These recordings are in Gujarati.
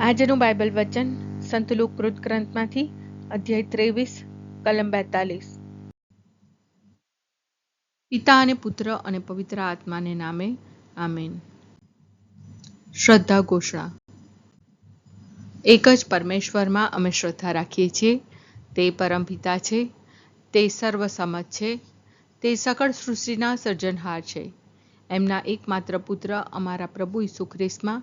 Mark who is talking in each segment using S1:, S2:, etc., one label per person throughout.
S1: આજનું બાઇબલ વચન સંતલુક કૃત ગ્રંથમાંથી અધ્યાય ત્રેવીસ, કલમ બેતાલીસ. પિતા અને પુત્ર અને પવિત્ર આત્માને નામે, આમેન. શ્રદ્ધા ઘોષણા. એક જ પરમેશ્વરમાં અમે શ્રદ્ધા રાખીએ છીએ. તે પરમપિતા છે. તે સર્વસમજ છે. તે સકળ સૃષ્ટિના સર્જનહાર છે. એમના એકમાત્ર પુત્ર અમારા પ્રભુ ઈસુ ખ્રિસ્તમાં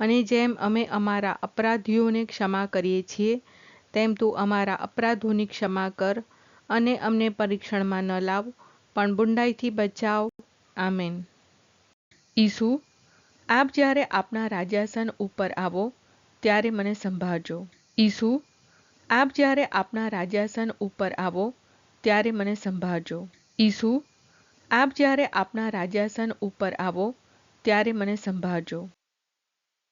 S1: અને જેમ અમે અમારા અપરાધીઓને ક્ષમા કરીએ છીએ, તેમ તું અમારા અપરાધોની ક્ષમા કર અને અમને પરીક્ષણમાં ન લાવ, પણ બુંડાઈથી બચાવ. આમેન. ઈસુ, આપ જ્યારે આપના રાજાસન ઉપર આવો, ત્યારે મને સંભાળજો. ઈસુ, આપ જ્યારે આપના રાજાસન ઉપર આવો, ત્યારે મને સંભાળજો. ઈસુ, આપ જ્યારે આપના રાજાસન ઉપર આવો, ત્યારે મને સંભાળજો.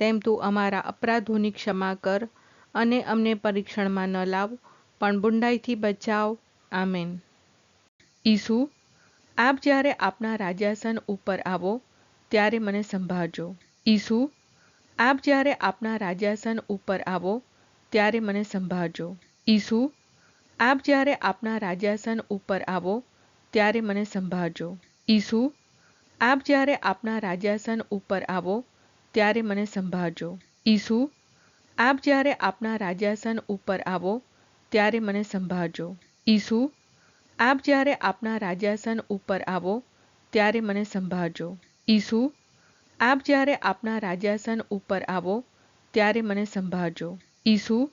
S1: તેમ તું અમારા અપરાધોની ક્ષમા કર અને અમને પરીક્ષણમાં ન લાવ, પણ બુંડાઈથી બચાવ. આમેન. ઈસુ, આપ જ્યારે આપના રાજાસન ઉપર આવો, ત્યારે મને સંભાળજો. ઈસુ, આપ જ્યારે આપના રાજાસન ઉપર આવો, ત્યારે મને સંભાળજો. ઈસુ, આપ જ્યારે આપના રાજાસન ઉપર આવો, ત્યારે મને સંભાળજો. ઈસુ, આપ જ્યારે આપના રાજાસન ઉપર આવો ત્યારે મને સંભાળજો. ઈસુ, આપ જ્યારે આપના રાજ્યાસન ઉપર આવો, ત્યારે મને સંભાળજો. ઈસુ, આપ જ્યારે આપના રાજ્યાસન ઉપર આવો, ત્યારે મને સંભાળજો. ઈસુ, આપ જ્યારે આપના રાજ્યાસન ઉપર આવો, ત્યારે મને સંભાળજો. ઈસુ,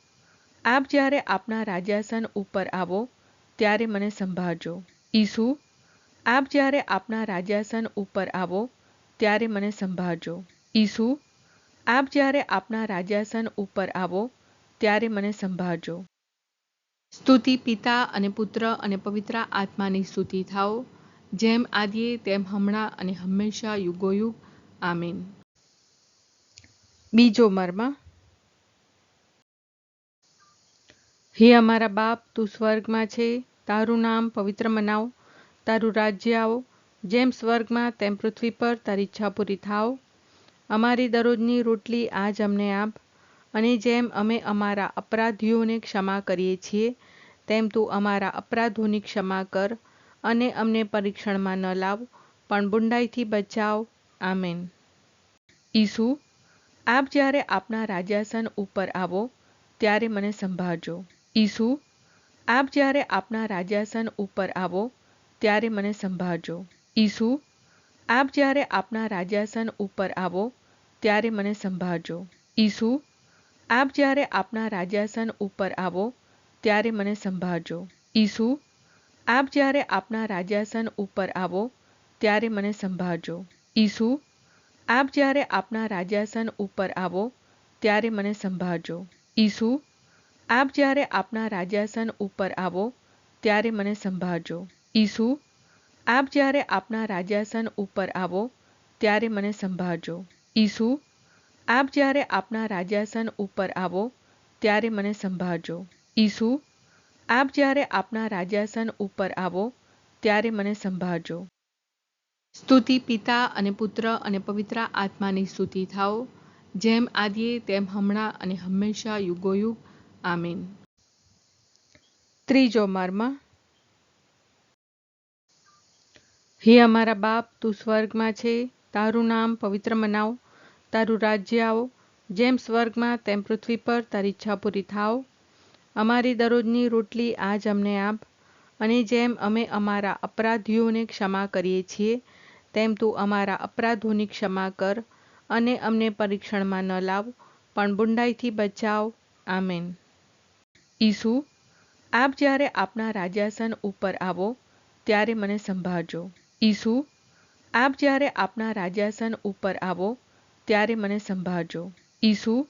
S1: આપ જ્યારે આપના રાજ્યાસન ઉપર આવો, ત્યારે મને સંભાળજો. ઈસુ, આપ જ્યારે આપના રાજ્યાસન ઉપર આવો, ત્યારે મને સંભાળજો. ઈસુ, આપ જ્યારે આપના રાજાસન ઉપર આવો, ત્યારે મને સંભાળજો. સ્તુતિ પિતા અને પુત્ર અને પવિત્ર આત્માની સ્તુતિ થાઓ, જેમ આદિએ તેમ હમણાં અને હંમેશા યુગોયુગ. આમીન. બીજો મર્મ. હે અમારા બાપ, તું સ્વર્ગમાં છે, તારું નામ પવિત્ર મનાવ, તારું રાજ્ય આવો, જેમ સ્વર્ગમાં તેમ પૃથ્વી પર તારી ઈચ્છા પૂરી થાવ અમારી દરરોજની રોટલી આજ અમને આપ અને જેમ અમે અમારા અપરાધીઓને ક્ષમા કરીએ છીએ, તેમ તું અમારા અપરાધોની ક્ષમા કર અને અમને પરીક્ષણમાં ન લાવ, પણ બુંડાઈથી બચાવ. આમેન. ઈસુ, આપ જ્યારે આપના રાજ્યાસન ઉપર આવો, ત્યારે મને સંભાળજો. ઈસુ, આપ જ્યારે આપના રાજ્યાસન ઉપર આવો, ત્યારે મને સંભાળજો. ઈસુ આપ જ્યારે આપના રાજ્યાસન ઉપર આવો, ત્યારે મને સંભાળજો. ઈસુ, આપ જ્યારે આપના રાજ્યાસન ઉપર આવો, ત્યારે મને સંભાળજો. ઈસુ, આપ જ્યારે આપના રાજ્યાસન ઉપર આવો, ત્યારે મને સંભાળજો. ઈસુ, આપ જ્યારે આપના રાજ્યાસન ઉપર આવો, ત્યારે મને સંભાળજો. ઈસુ, આપ જ્યારે આપના રાજ્યાસન ઉપર આવો, ત્યારે મને સંભાળજો. ઈસુ આપ જ્યારે આપના રાજાસન ઉપર આવો, ત્યારે મને સંભાળજો. ઈસુ, આપ જ્યારે આપના રાજાસન ઉપર આવો,
S2: ત્યારે મને સંભાળજો. ઈસુ, આપ જ્યારે આપના રાજ્યાસન ઉપર આવો, ત્યારે મને સંભાળજો. સ્તુતિ પિતા અને પુત્ર અને પવિત્ર આત્માની સ્તુતિ થાઓ, જેમ આદિએ તેમ હમણાં અને હંમેશા યુગોયુગ. આમીન. ત્રીજો મર્મ હે અમારા બાપ, તું સ્વર્ગમાં છે. તારું નામ પવિત્ર મનાવ. તારું રાજ્ય આવો. જેમ સ્વર્ગમાં, તેમ પૃથ્વી પર તારી ઈચ્છા પૂરી થાવ. અમારી દરરોજની રોટલી આજ અમને આપ. અને જેમ અમે અમારા અપરાધીઓને ક્ષમા કરીએ છીએ, તેમ તું અમારા અપરાધોની ક્ષમા કર અને અમને પરીક્ષણમાં ન લાવ, પણ બુંડાઈથી બચાવ. આમેન. ઈસુ, આપ જ્યારે આપના રાજાસન ઉપર આવો, ત્યારે મને સંભાળજો. ઈસુ, આપ જ્યારે આપના રાજ્યાસન ઉપર આવો, ત્યારે મને સંભાળજો. ઈસુ,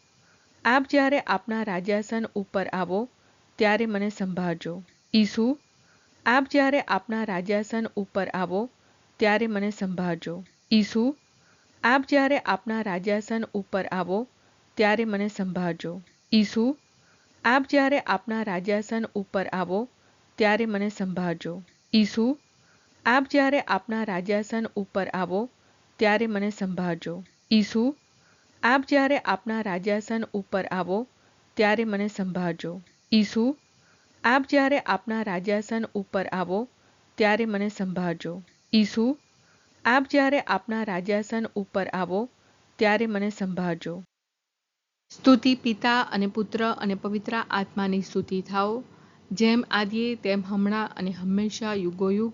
S2: આપ જ્યારે આપના રાજ્યાસન ઉપર આવો, ત્યારે મને સંભાળજો. ઈસુ, આપ જ્યારે આપના રાજ્યાસન ઉપર આવો, ત્યારે મને સંભાળજો. ઈસુ, આપ જ્યારે આપના રાજ્યાસન ઉપર આવો, ત્યારે મને સંભાળજો. ઈસુ, આપ જ્યારે આપના રાજ્યાસન ઉપર આવો, ત્યારે મને સંભાળજો. ઈસુ આપ જ્યારે આપના રાજ્યાસન ઉપર આવો, ત્યારે મને સંભાળજો. ઈસુ, આપ જ્યારે આપના રાજ્યાસન ઉપર આવો, ત્યારે મને સંભાળજો. ઈસુ, આપ જ્યારે આપના રાજ્યાસન ઉપર આવો, ત્યારે મને સંભાળજો. ઈસુ, આપ જ્યારે આપના રાજ્યાસન ઉપર આવો, ત્યારે મને સંભાળજો. સ્તુતિ પિતા અને પુત્ર અને પવિત્ર આત્માની સ્તુતિ થાઓ. જેમ આદિએ, તેમ હમણાં અને હંમેશા યુગોયુગ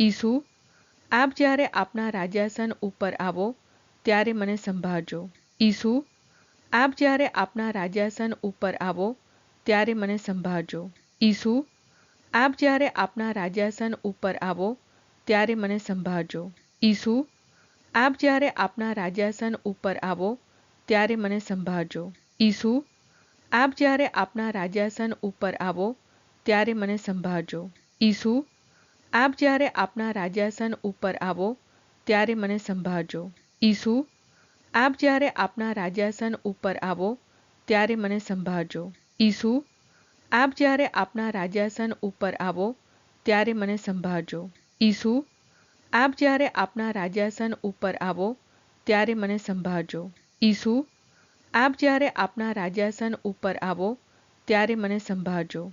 S2: ઈસુ, આપ જ્યારે આપના રાજ્યાસન ઉપર આવો, ત્યારે મને સંભાળજો. ઈસુ, આપ જ્યારે આપના રાજ્યાસન ઉપર આવો, ત્યારે મને સંભાળજો. ઈસુ, આપ જ્યારે આપના રાજ્યાસન ઉપર આવો, ત્યારે મને સંભાળજો. ઈસુ, આપ જ્યારે આપના રાજ્યાસન ઉપર આવો, ત્યારે મને સંભાળજો. ઈસુ, આપ જ્યારે આપના રાજ્યાસન ઉપર આવો, ત્યારે મને સંભાળજો. ઈસુ આપ જ્યારે આપના રાજ્યાસન ઉપર આવો, ત્યારે મને સંભાળજો. ઈસુ, આપ જ્યારે આપના રાજ્યાસન ઉપર આવો, ત્યારે મને સંભાળજો. ઈસુ, આપ જ્યારે આપના રાજ્યાસન ઉપર આવો, ત્યારે મને સંભાળજો. ઈસુ, આપ જ્યારે આપના રાજ્યાસન ઉપર આવો, ત્યારે મને સંભાળજો. ઈસુ, આપ જ્યારે આપના રાજ્યાસન ઉપર આવો, ત્યારે મને સંભાળજો.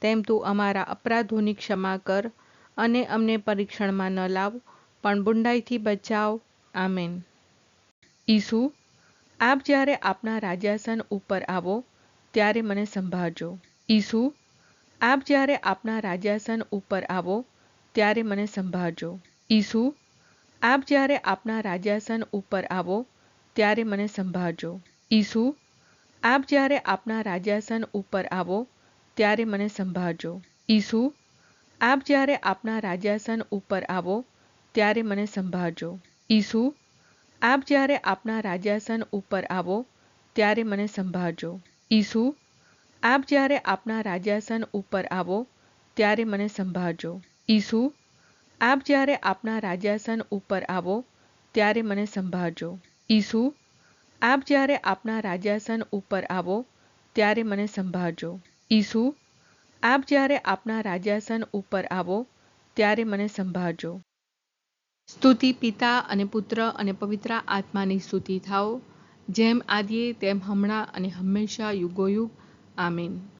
S2: તેમ તું અમારા અપરાધોની ક્ષમા કર અને અમને પરીક્ષણમાં ન લાવ, પણ બુંડાઈથી બચાવ. આમેન. ઈસુ, આપ જ્યારે આપના રાજ્યાસન ઉપર આવો, ત્યારે મને સંભાળજો. ઈસુ, આપ જ્યારે આપના રાજ્યાસન ઉપર આવો, ત્યારે મને સંભાળજો. ઈસુ, આપ જ્યારે આપના રાજ્યાસન ઉપર આવો, ત્યારે મને સંભાળજો. ઈસુ, આપ જ્યારે આપના રાજ્યાસન ઉપર આવો ત્યારે મને સંભાળજો. ઈસુ આપ જ્યારે આપના રાજ્યાસન ઉપર આવો ત્યારે મને સંભાળજો. ઈસુ આપ જ્યારે આપના રાજ્યાસન ઉપર આવો ત્યારે મને સંભાળજો. ઈસુ આપ જ્યારે આપના રાજ્યાસન ઉપર આવો ત્યારે મને સંભાળજો. ઈસુ આપ જ્યારે આપના રાજ્યાસન ઉપર આવો ત્યારે મને સંભાળજો. ઈસુ આપ જ્યારે આપના રાજ્યાસન ઉપર આવો ત્યારે મને સંભાળજો. ઈસુ, આપ જ્યારે આપના રાજ્યાસન ઉપર આવો, ત્યારે મને સંભાળજો. સ્તુતિ પિતા અને પુત્ર અને પવિત્ર આત્માની સ્તુતિ થાઓ,
S1: જેમ આદિએ તેમ હમણાં અને હંમેશા યુગોયુગ. આમીન.